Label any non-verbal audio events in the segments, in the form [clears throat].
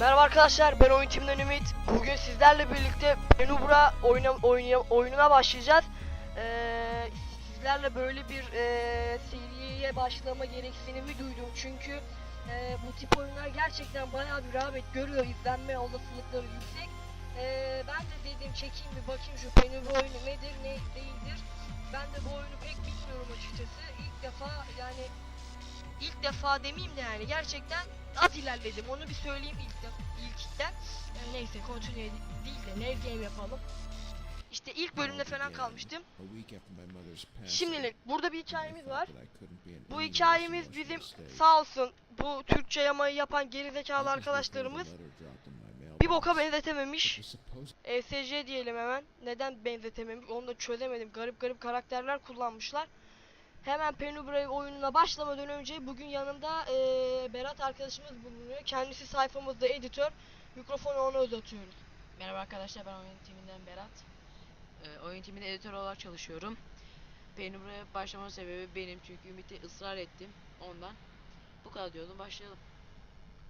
Merhaba arkadaşlar ben oyun timinden Ümit. Bugün sizlerle birlikte Penubra oyuna, oyuna, oyununa başlayacağız. Ee, sizlerle böyle bir e, seriye başlama gereksinimi duydum çünkü e, bu tip oyunlar gerçekten bayağı bir rağbet görüyor. izlenme olasılıkları yüksek. Ee, ben de dedim çekeyim bir bakayım şu Penubra oyunu nedir ne değildir. Ben de bu oyunu pek bilmiyorum açıkçası. İlk defa yani ilk defa demeyeyim de yani gerçekten az ilerledim onu bir söyleyeyim ilk ilkten. Yani neyse continue değil de new game yapalım. İşte ilk bölümde falan kalmıştım. Şimdilik burada bir hikayemiz var. Bu hikayemiz bizim sağ olsun bu Türkçe yamayı yapan gerizekalı arkadaşlarımız bir boka benzetememiş. ESC diyelim hemen. Neden benzetememiş onu da çözemedim. Garip garip karakterler kullanmışlar. Hemen Penubra oyununa başlamadan önce bugün yanımda eee, Berat arkadaşımız bulunuyor. Kendisi sayfamızda editör. Mikrofonu ona uzatıyoruz. Merhaba arkadaşlar ben oyun timinden Berat. Ee, oyun timinde editör olarak çalışıyorum. Benim buraya başlama sebebi benim çünkü Ümit'e ısrar ettim ondan. Bu kadar diyordum başlayalım.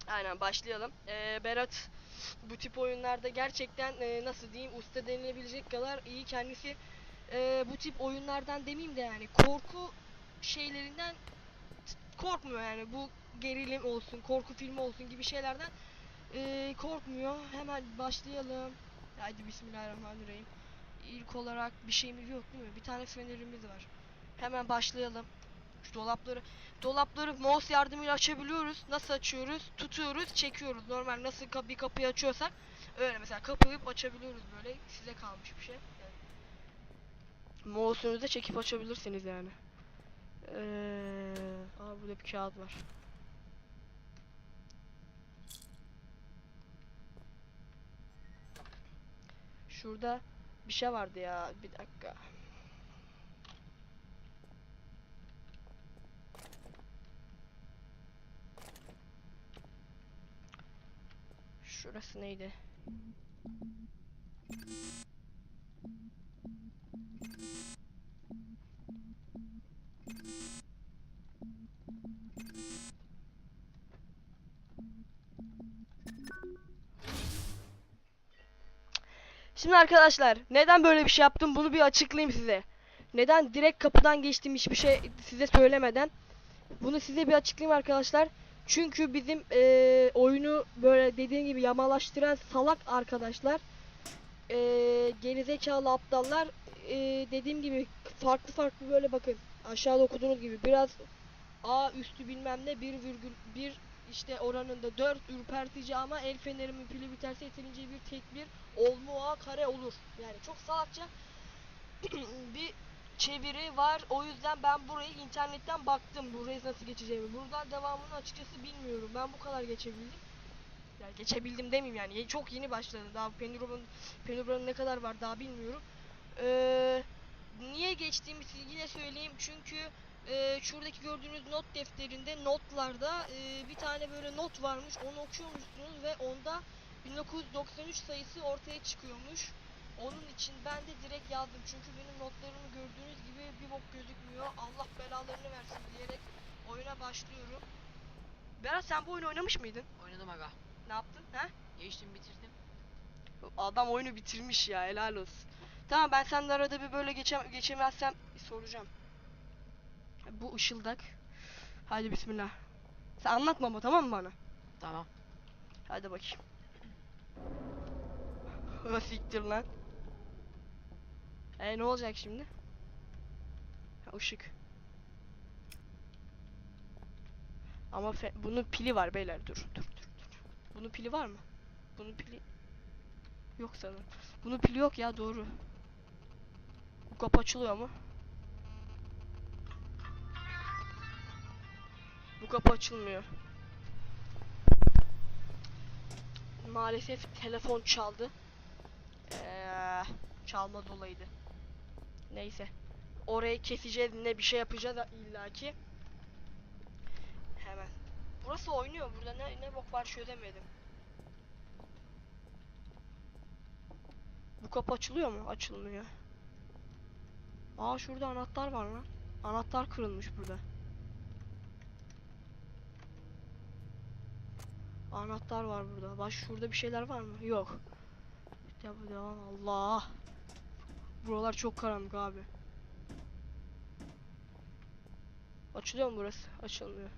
Aynen başlayalım. Eee, Berat bu tip oyunlarda gerçekten eee, nasıl diyeyim usta denilebilecek kadar iyi kendisi. Eee, bu tip oyunlardan demeyeyim de yani korku şeylerinden korkmuyor yani bu gerilim olsun korku filmi olsun gibi şeylerden eee, korkmuyor. Hemen başlayalım. Haydi bismillahirrahmanirrahim. İlk olarak bir şeyimiz yok değil mi? Bir tane fenerimiz var. Hemen başlayalım. Şu dolapları dolapları mouse yardımıyla açabiliyoruz. Nasıl açıyoruz? Tutuyoruz, çekiyoruz. Normal nasıl bir kapıyı açıyorsak öyle mesela kapıyı açabiliyoruz böyle. Size kalmış bir şey. Yani. Mouse'unuzu çekip açabilirsiniz yani. Ee, aa burada bir kağıt var. Şurada bir şey vardı ya. Bir dakika. Şurası neydi? Şimdi arkadaşlar neden böyle bir şey yaptım bunu bir açıklayayım size. Neden direkt kapıdan geçtim hiçbir şey size söylemeden. Bunu size bir açıklayayım arkadaşlar. Çünkü bizim eee, oyunu böyle dediğim gibi yamalaştıran salak arkadaşlar eee gerizekalı aptallar eee, dediğim gibi farklı farklı böyle bakın aşağıda okuduğunuz gibi biraz A üstü bilmem ne 1,1 işte oranında 4 ürpertici ama el fenerimin pili biterse yeterince bir tek bir olmuğa kare olur. Yani çok salakça [clears throat] bir çeviri var. O yüzden ben burayı internetten baktım. Burayı nasıl geçeceğimi. Buradan devamını açıkçası bilmiyorum. Ben bu kadar geçebildim. Yani geçebildim demeyeyim yani. Çok yeni başladı. Daha Penubra'nın Penubra'nın ne kadar var daha bilmiyorum. Ee, niye geçtiğimi size yine söyleyeyim. Çünkü e, şuradaki gördüğünüz not defterinde notlarda e, bir tane böyle not varmış. Onu okuyormuşsunuz ve onda 1993 sayısı ortaya çıkıyormuş. Onun için ben de direkt yazdım. Çünkü benim notlarımı gördüğünüz gibi bir bok gözükmüyor. Allah belalarını versin diyerek oyuna başlıyorum. Berat sen bu oyunu oynamış mıydın? Oynadım aga. Ne yaptın? He? Geçtim bitirdim. Adam oyunu bitirmiş ya helal olsun. Tamam ben seninle arada bir böyle geçem geçemezsem soracağım. Bu ışıldak. Haydi bismillah. Sen anlatma ama tamam mı bana? Tamam. Hadi bakayım. [laughs] Siktir lan. E ne olacak şimdi? Ha, ışık. Ama bunun pili var beyler dur dur dur dur. Bunun pili var mı? Bunun pili yok sanırım. Bunun pili yok ya doğru. Bu kapı açılıyor mu? Bu kapı açılmıyor. Maalesef telefon çaldı. Eee çalmaz olaydı. Neyse. Orayı keseceğiz ne bir şey yapacağız illaki. Hemen. Burası oynuyor. Burada ne ne bok var çözemedim. Bu kapı açılıyor mu? Açılmıyor. Aa şurada anahtar var lan. Anahtar kırılmış burada. Anahtar var burada. Baş şurada bir şeyler var mı? Yok. Devam devam. Allah. Buralar çok karanlık abi. Açılıyor mu burası? Açılmıyor.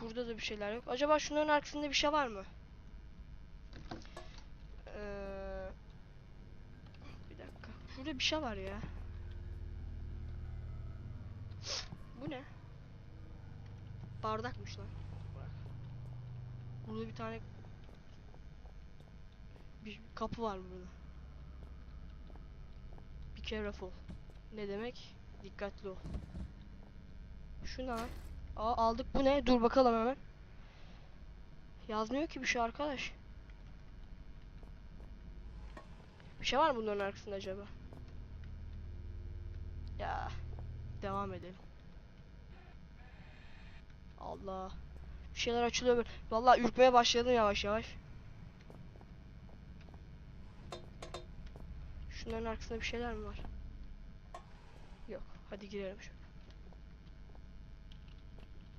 Burada da bir şeyler yok. Acaba şunların arkasında bir şey var mı? Ee, bir dakika. Şurada bir şey var ya. Bu ne? Bardakmış lan. Burada bir tane bir kapı var burada. Be careful. Ne demek? Dikkatli ol. Şu ne? Aa aldık bu ne? Dur bakalım hemen. Yazmıyor ki bir şey arkadaş. Bir şey var mı bunların arkasında acaba? Ya devam edelim. Allah. Bir şeyler açılıyor böyle. Vallahi ürkmeye başladım yavaş yavaş. Şunların arkasında bir şeyler mi var? Yok. Hadi girelim şöyle.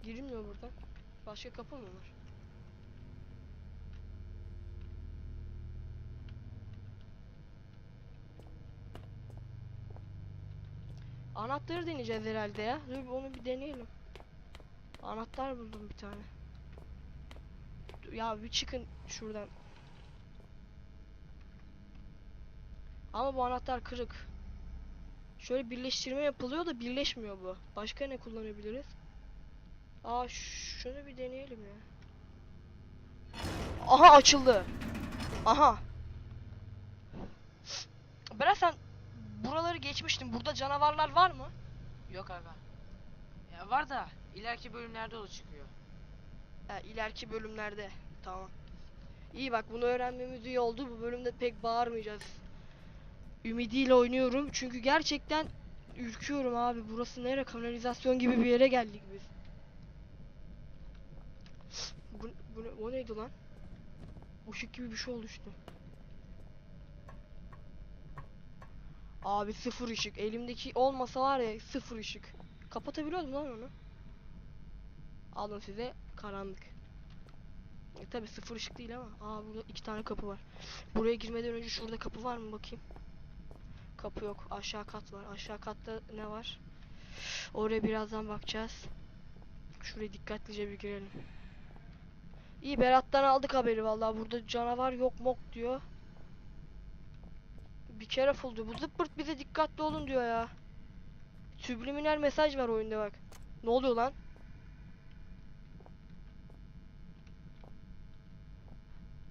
Girilmiyor buradan. Başka kapı mı var? Anahtarı deneyeceğiz herhalde ya. Dur onu bir deneyelim. Anahtar buldum bir tane. Ya bir çıkın şuradan. Ama bu anahtar kırık. Şöyle birleştirme yapılıyor da birleşmiyor bu. Başka ne kullanabiliriz? Aa şunu bir deneyelim ya. Aha açıldı. Aha. Berat sen buraları geçmiştin. Burada canavarlar var mı? Yok aga. Ya var da ileriki bölümlerde o çıkıyor. Ha, ileriki bölümlerde. Tamam. İyi bak bunu öğrenmemiz iyi oldu. Bu bölümde pek bağırmayacağız. Ümidiyle oynuyorum. Çünkü gerçekten ürküyorum abi. Burası nere? Kanalizasyon gibi bir yere geldik biz. Bu, bu o neydi lan? Işık gibi bir şey oluştu. Abi sıfır ışık. Elimdeki olmasa var ya sıfır ışık. Kapatabiliyordum lan onu. Alın size karanlık. E, tabi sıfır ışık değil ama. Aa burada iki tane kapı var. Buraya girmeden önce şurada kapı var mı bakayım. Kapı yok. Aşağı kat var. Aşağı katta ne var? Oraya birazdan bakacağız. Şuraya dikkatlice bir girelim. İyi Berat'tan aldık haberi vallahi. Burada canavar yok mok diyor. Bir kere diyor. Bu zıppırt bize dikkatli olun diyor ya. Subliminal mesaj var oyunda bak. Ne oluyor lan?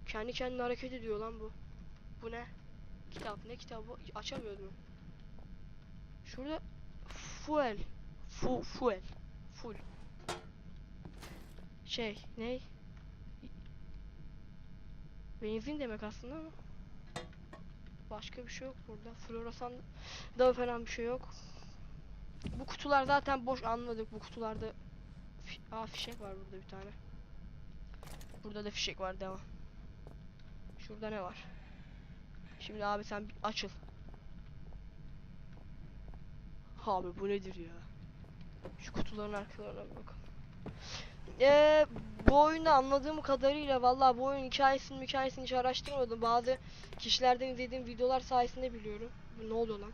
Kendi kendine hareket ediyor lan bu. Bu ne? Kitap ne kitabı? Açamıyordum. Şurada fuel. Fu fuel. Full. Şey ne? Benzin demek aslında ama. Başka bir şey yok burada. Floresan da falan bir şey yok. Bu kutular zaten boş anladık. Bu kutularda Aa fişek var burada bir tane. Burada da fişek var devam. Şurada ne var? Şimdi abi sen açıl. Abi bu nedir ya? Şu kutuların arkalarına bir bakalım. Ee, bu oyunda anladığım kadarıyla vallahi bu oyun hikayesini hikayesini hiç araştırmadım. Bazı kişilerden izlediğim videolar sayesinde biliyorum. Bu ne oluyor lan?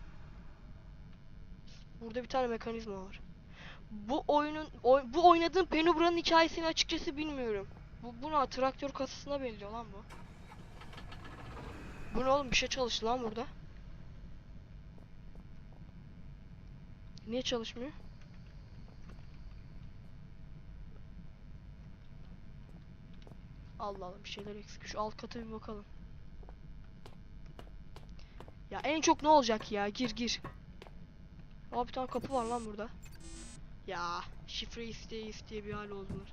Burada bir tane mekanizma var. Bu oyunun oy- bu oynadığım Penubran'ın hikayesini açıkçası bilmiyorum. Bu buna traktör kasasına benziyor lan bu. Bu ne oğlum bir şey çalıştı lan burada. Niye çalışmıyor? Allah Allah bir şeyler eksik. Şu alt kata bir bakalım. Ya en çok ne olacak ya? Gir gir. Aa bir tane kapı var lan burada. Ya şifre isteye isteye bir hal oldular.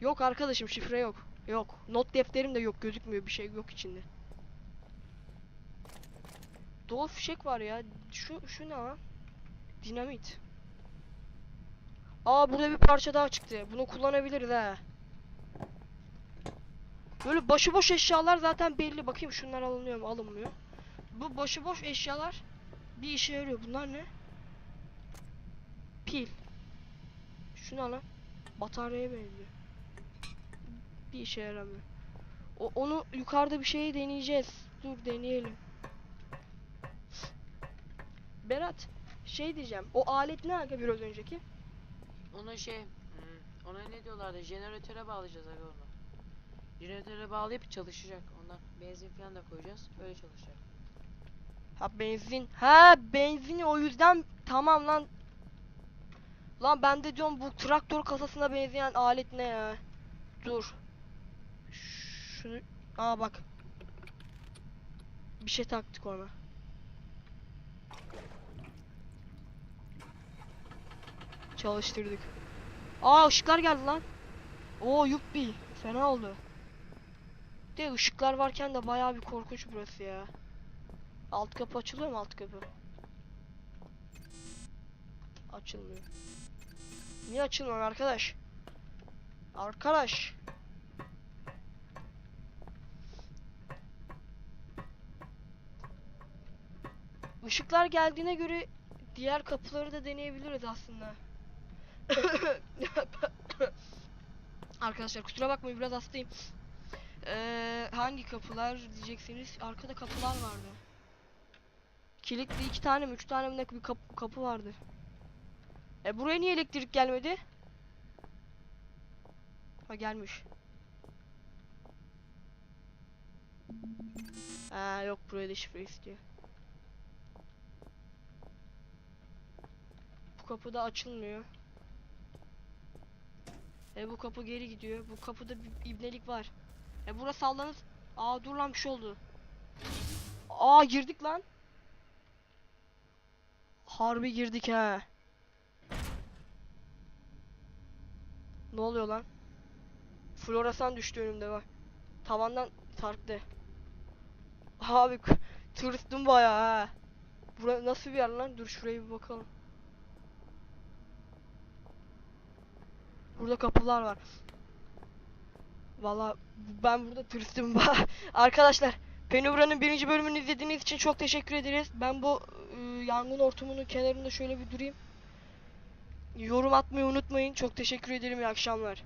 Yok arkadaşım şifre yok. Yok. Not defterim de yok gözükmüyor bir şey yok içinde. Dolu fişek var ya. Şu şu ne lan? Dinamit. Aa burada bir parça daha çıktı. Bunu kullanabiliriz ha. Böyle başıboş eşyalar zaten belli. Bakayım şunlar alınıyor mu? Alınmıyor. Bu başıboş eşyalar bir işe yarıyor. Bunlar ne? Pil. Şu ne lan? Bataryaya benziyor. bir işe yaramıyor. O, onu yukarıda bir şeyi deneyeceğiz. Dur deneyelim. Berat şey diyeceğim. O alet ne aga biraz önceki? Ona şey, hmm, ona ne diyorlardı? Jeneratöre bağlayacağız aga onu. Jeneratöre bağlayıp çalışacak. Ondan benzin falan da koyacağız. Öyle çalışacak. Ha benzin. Ha benzini o yüzden tamam lan. Lan ben de diyorum bu traktör kasasına benzeyen alet ne ya? Dur. Şunu Aa bak. Bir şey taktık ona. Çalıştırdık. Aa ışıklar geldi lan. Oo yuppi. Fena oldu. De ışıklar varken de bayağı bir korkunç burası ya. Alt kapı açılıyor mu alt kapı? Açılmıyor. Niye açılmıyor arkadaş? Arkadaş. Işıklar geldiğine göre diğer kapıları da deneyebiliriz aslında. [laughs] Arkadaşlar kusura bakmayın biraz hastayım. Ee, hangi kapılar diyeceksiniz? Arkada kapılar vardı. Kilitli iki tane mi üç tane mi bir kapı, kapı vardı. E buraya niye elektrik gelmedi? Ha gelmiş. Ha yok buraya da şifre istiyor. Bu kapı da açılmıyor. E bu kapı geri gidiyor. Bu kapıda bir ibnelik var. E burası sallanır. Aa dur lan bir şey oldu. Aa girdik lan. Harbi girdik ha. Ne oluyor lan? Floresan düştü önümde bak. Tavandan sarktı. Abi [laughs] tırstım bayağı ha. Bura nasıl bir yer lan? Dur şuraya bir bakalım. Burada kapılar var. Valla ben burada tırstım. [laughs] Arkadaşlar Penubra'nın birinci bölümünü izlediğiniz için çok teşekkür ederiz. Ben bu e, yangın ortamının kenarında şöyle bir durayım. Yorum atmayı unutmayın. Çok teşekkür ederim. İyi akşamlar.